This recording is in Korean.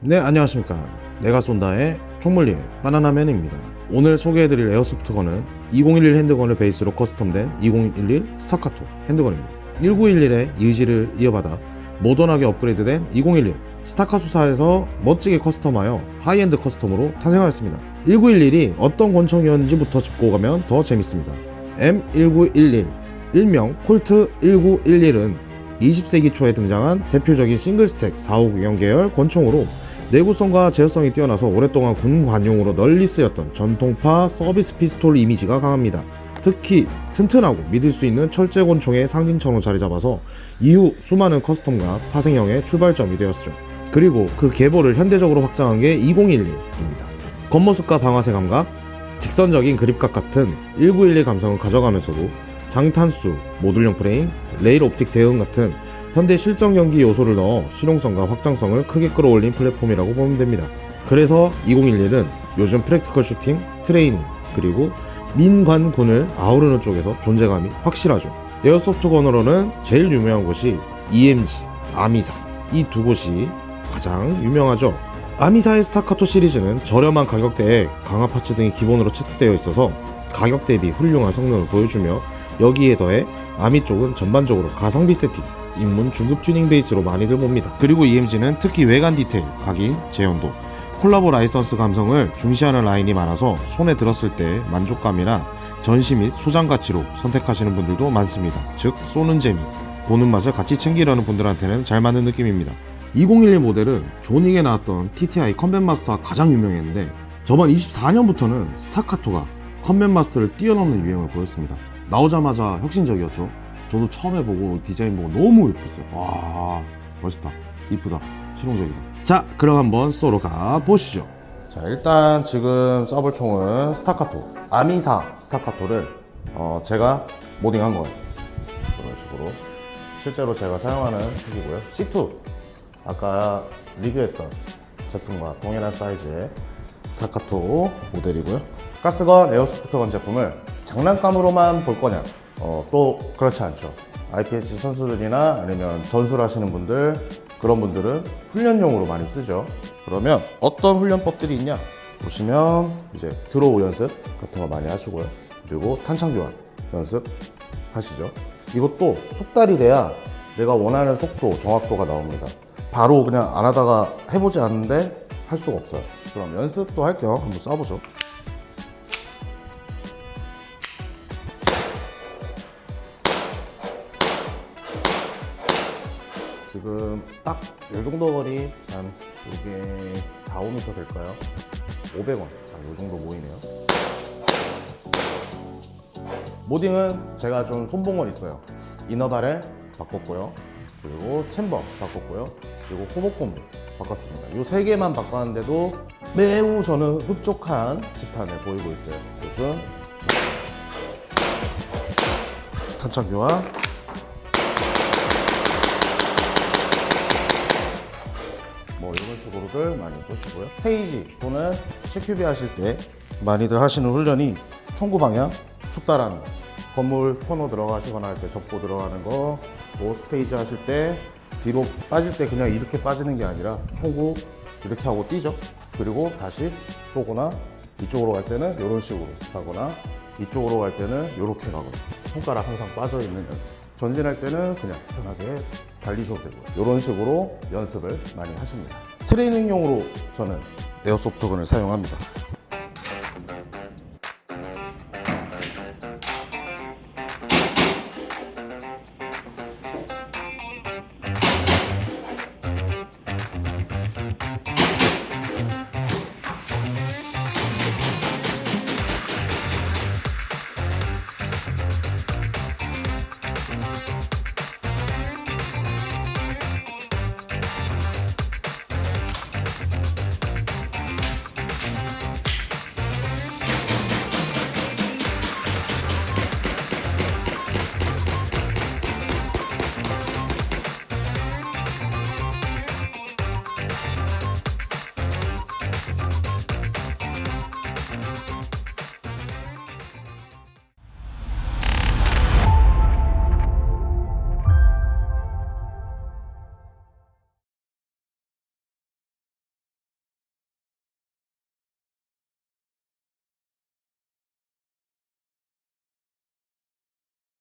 네 안녕하십니까. 내가 쏜다의 총물리의 바나나맨입니다. 오늘 소개해드릴 에어소프트건은 2011 핸드건을 베이스로 커스텀된 2011 스타카토 핸드건입니다. 1911의 의지를 이어받아 모던하게 업그레이드된 2011 스타카토사에서 멋지게 커스텀하여 하이엔드 커스텀으로 탄생하였습니다. 1911이 어떤 권총이었는지부터 짚고 가면 더 재밌습니다. M1911 일명 콜트 1911은 20세기 초에 등장한 대표적인 싱글스택 459형 계열 권총으로 내구성과 제어성이 뛰어나서 오랫동안 군 관용으로 널리 쓰였던 전통파 서비스 피스톨 이미지가 강합니다. 특히 튼튼하고 믿을 수 있는 철제 권총의 상징처럼 자리 잡아서 이후 수많은 커스텀과 파생형의 출발점이 되었죠. 그리고 그 계보를 현대적으로 확장한 게 2011입니다. 겉모습과 방아쇠 감각, 직선적인 그립각 같은 1911 감성을 가져가면서도 장탄수, 모듈형 프레임, 레일 옵틱 대응 같은 현대 실전 경기 요소를 넣어 실용성과 확장성을 크게 끌어올린 플랫폼이라고 보면 됩니다. 그래서 2011은 요즘 프랙티컬 슈팅, 트레이닝, 그리고 민관군을 아우르는 쪽에서 존재감이 확실하죠. 에어소프트 건으로는 제일 유명한 곳이 EMG, 아미사 이 두 곳이 가장 유명하죠. 아미사의 스타카토 시리즈는 저렴한 가격대에 강화 파츠 등이 기본으로 채택되어 있어서 가격 대비 훌륭한 성능을 보여주며 여기에 더해 아미 쪽은 전반적으로 가성비 세팅, 입문 중급 튜닝 베이스로 많이들 봅니다. 그리고 EMG는 특히 외관 디테일, 각인, 재현도, 콜라보 라이선스 감성을 중시하는 라인이 많아서 손에 들었을 때 만족감이나 전시 및 소장 가치로 선택하시는 분들도 많습니다. 즉 쏘는 재미, 보는 맛을 같이 챙기려는 분들한테는 잘 맞는 느낌입니다. 2011 모델은 조닉에 나왔던 TTI 컴뱃 마스터가 가장 유명했는데 저번 24년부터는 스타카토가 컴뱃 마스터를 뛰어넘는 유행을 보였습니다. 나오자마자 혁신적이었죠. 저도 처음에 보고 디자인 보고 너무 예뻤어요. 와 멋있다, 이쁘다, 실용적이다. 자, 그럼 한번 쏘러 가 보시죠. 자, 일단 지금 써볼 총은 스타카토 아미사 스타카토를 어, 제가 모딩한 거예요. 이런 식으로 실제로 제가 사용하는 촉이고요. C2 아까 리뷰했던 제품과 동일한 사이즈의 스타카토 모델이고요. 가스건 에어소프트건 제품을 장난감으로만 볼 거냐? 어, 또 그렇지 않죠. IPS 선수들이나 아니면 전술 하시는 분들 그런 분들은 훈련용으로 많이 쓰죠. 그러면 어떤 훈련법들이 있냐? 보시면 이제 드로우 연습 같은 거 많이 하시고요. 그리고 탄창 교환 연습 하시죠. 이것도 숙달이 돼야 내가 원하는 속도, 정확도가 나옵니다. 바로 그냥 안 하다가 해보지 않는데 할 수가 없어요. 그럼 연습도 할 겸 한번 쏴보죠. 지금 딱 이 정도 거리 한 이게 4, 5m 될까요? 500원. 이 정도 모이네요. 모딩은 제가 좀 손본 있어요. 이너발에 바꿨고요. 그리고 챔버 바꿨고요. 그리고 호복곰 바꿨습니다. 이 세 개만 바꿨는데도 매우 저는 흡족한 집탄을 보이고 있어요. 요즘 교환 뭐 이런 식으로들 많이 쏘시고요. 스테이지 또는 CQB 하실 때 많이들 하시는 훈련이 총구 방향 숙달하는 거. 건물 코너 들어가시거나 할 때 접고 들어가는 거, 또 스테이지 하실 때 뒤로 빠질 때 그냥 이렇게 빠지는 게 아니라 총구 이렇게 하고 뛰죠. 그리고 다시 쏘거나 이쪽으로 갈 때는 이런 식으로 가거나 이쪽으로 갈 때는 이렇게 가거나 손가락 항상 빠져 있는 연습. 전진할 때는 그냥 편하게 달리셔도 되고 이런 식으로 연습을 많이 하십니다. 트레이닝용으로 저는 에어소프트건을 사용합니다.